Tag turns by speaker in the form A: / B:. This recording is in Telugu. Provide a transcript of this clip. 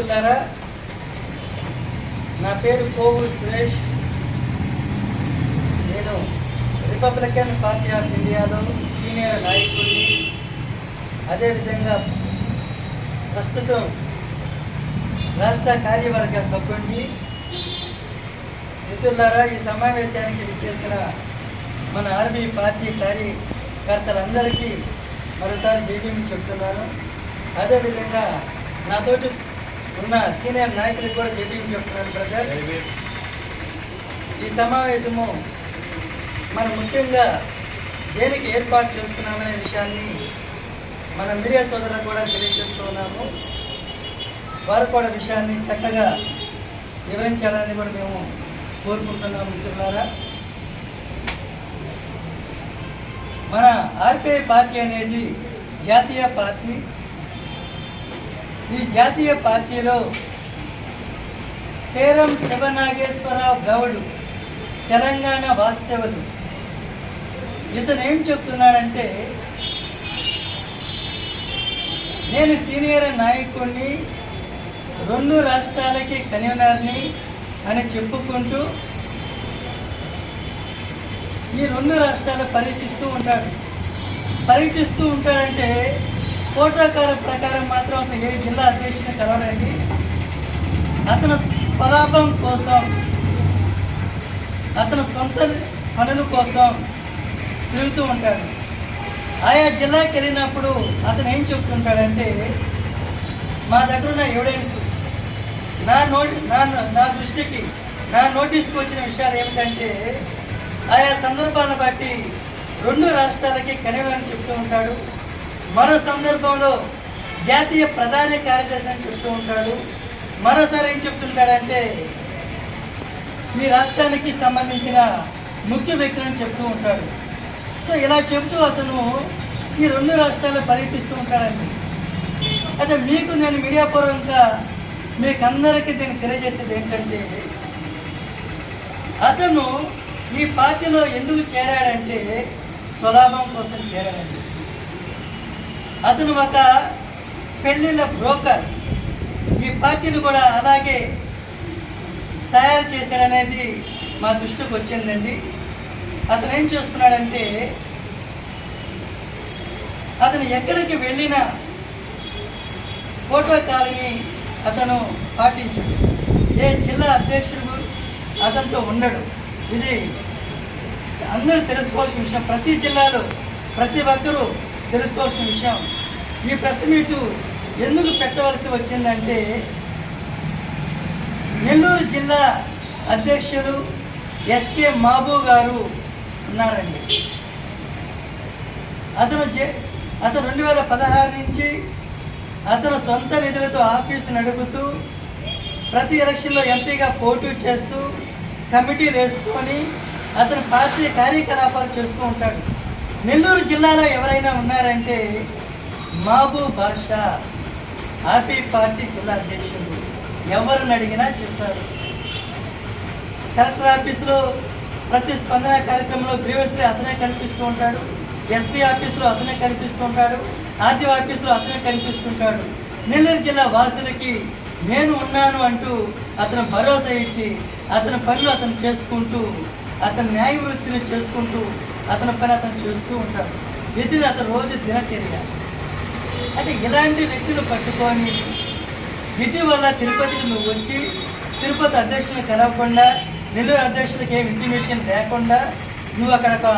A: మిత్రులారా నా పేరు కోవు సురేష్. నేను రిపబ్లికన్ పార్టీ ఆఫ్ ఇండియాలో సీనియర్ నాయకుడిని. అదేవిధంగా ప్రస్తుతం రాష్ట్ర కార్యవర్గ సభ్యుడిని మిత్రులారా ఈ సమావేశానికి విచ్చేసిన మన ఆర్మీ పార్టీ కార్యకర్తలందరికీ మరోసారి జైబీమి చెప్తున్నాను. అదేవిధంగా నాతోటి ఉన్న సీనియర్ నాయకులకు కూడా జైబీమి చెప్తున్నాను బ్రదర్ ఈ సమావేశము మనం ముఖ్యంగా దేనికి ఏర్పాటు చేసుకున్నామనే విషయాన్ని మన మీడియా సోదరులకు కూడా తెలియజేస్తూ ఉన్నాము. వారు కూడా విషయాన్ని చక్కగా వివరించాలని కూడా మేము కోరుకుంటున్నాము మిత్రులారా. మన ఆర్పిఐ పార్టీ అనేది జాతీయ పార్టీ. ఈ జాతీయ పార్టీలో పేరం శివనాగేశ్వరరావు గౌడు తెలంగాణ వాస్తవులు ఇతను ఏం చెప్తున్నాడంటే నేను సీనియర్ నాయకుడిని రెండు రాష్ట్రాలకి కన్వీనర్ని అని చెప్పుకుంటూ ఈ రెండు రాష్ట్రాలు పర్యటిస్తూ ఉంటాడు. పర్యటిస్తూ ఉంటాడంటే ఫోటోకాల ప్రకారం మాత్రం ఏ జిల్లా అధ్యక్షుని కలవడానికి అతను స్వలాభం కోసం అతను సొంత పనుల కోసం తిరుగుతూ ఉంటాడు. ఆయా జిల్లాకి వెళ్ళినప్పుడు అతను ఏం చెప్తుంటాడంటే మా దగ్గర ఉన్న ఎవిడెన్స్ నా నోటి నా నా దృష్టికి నా నోటీస్కి వచ్చిన విషయాలు ఏమిటంటే ఆయా సందర్భాలను బట్టి రెండు రాష్ట్రాలకి కనివని చెప్తూ ఉంటాడు. మరో సందర్భంలో జాతీయ ప్రధాన కార్యదర్శి అని చెప్తూ ఉంటాడు. మరోసారి ఏం చెప్తుంటాడంటే ఈ రాష్ట్రానికి సంబంధించిన ముఖ్య వ్యక్తులను చెప్తూ ఉంటాడు. సో ఇలా చెబుతూ అతను ఈ రెండు రాష్ట్రాలు పర్యటిస్తూ ఉంటాడండి. అయితే మీకు నేను మీడియా పూర్వంగా మీకు అందరికీ దీన్ని తెలియజేసేది ఏంటంటే అతను ఈ పార్టీలో ఎందుకు చేరాడంటే స్వలాభం కోసం చేరాడండి. అతను ఒక పెళ్ళిళ్ళ బ్రోకర్ ఈ పార్టీని కూడా అలాగే తయారు చేశాడనేది మా దృష్టికి వచ్చిందండి. అతను ఏం చేస్తున్నాడంటే అతను ఎక్కడికి వెళ్ళినా ఫోటో కాల్ని అతను పాటించడు. ఏ జిల్లా అధ్యక్షుడు అతనితో ఉండడు. ఇది అందరూ తెలుసుకోవాల్సిన విషయం. ప్రతి జిల్లాలో ప్రతి ఒక్కరూ తెలుసుకోవాల్సిన విషయం. ఈ ప్రెస్ మీటు ఎందుకు పెట్టవలసి వచ్చిందంటే నెల్లూరు జిల్లా అధ్యక్షులు ఎస్కే మాబు గారు ఉన్నారండి. అతను జే- అతను రెండు వేల పదహారు నుంచి అతను సొంత నిధులతో ఆఫీసు నడుపుతూ ప్రతి ఎలక్షన్లో ఎంపీగా పోటీ చేస్తూ కమిటీలు వేసుకొని అతను పార్టీ కార్యకలాపాలు చేస్తూ ఉంటాడు. నెల్లూరు జిల్లాలో ఎవరైనా ఉన్నారంటే మాబూ బాషా ఆపీ పార్టీ జిల్లా అధ్యక్షుడు ఎవరిని అడిగినా చెప్తారు కలెక్టర్ ఆఫీసులో ప్రతి స్పందన కార్యక్రమంలో గ్రీవెన్స్లో అతనే కనిపిస్తూ ఉంటాడు. ఎస్పీ ఆఫీసులో అతనే కనిపిస్తూ ఉంటాడు. ఆర్టీఓ ఆఫీసులో అతనే కనిపిస్తుంటాడు నెల్లూరు జిల్లా వాసులకి నేను ఉన్నాను అంటూ అతను భరోసా ఇచ్చి అతని పనులు అతను చేసుకుంటూ అతని న్యాయ వృత్తిని చేసుకుంటూ అతని పని అతను చేస్తూ ఉంటాడు. ఇది అతను రోజు దినచర్య. అయితే ఇలాంటి వ్యక్తులు పట్టుకొని ఇటీవల తిరుపతికి నువ్వు వచ్చి తిరుపతి అధ్యక్షులు కలవకుండా నెల్లూరు అధ్యక్షులకి ఏం ఇంటిమేషన్ లేకుండా నువ్వు అక్కడ ఒక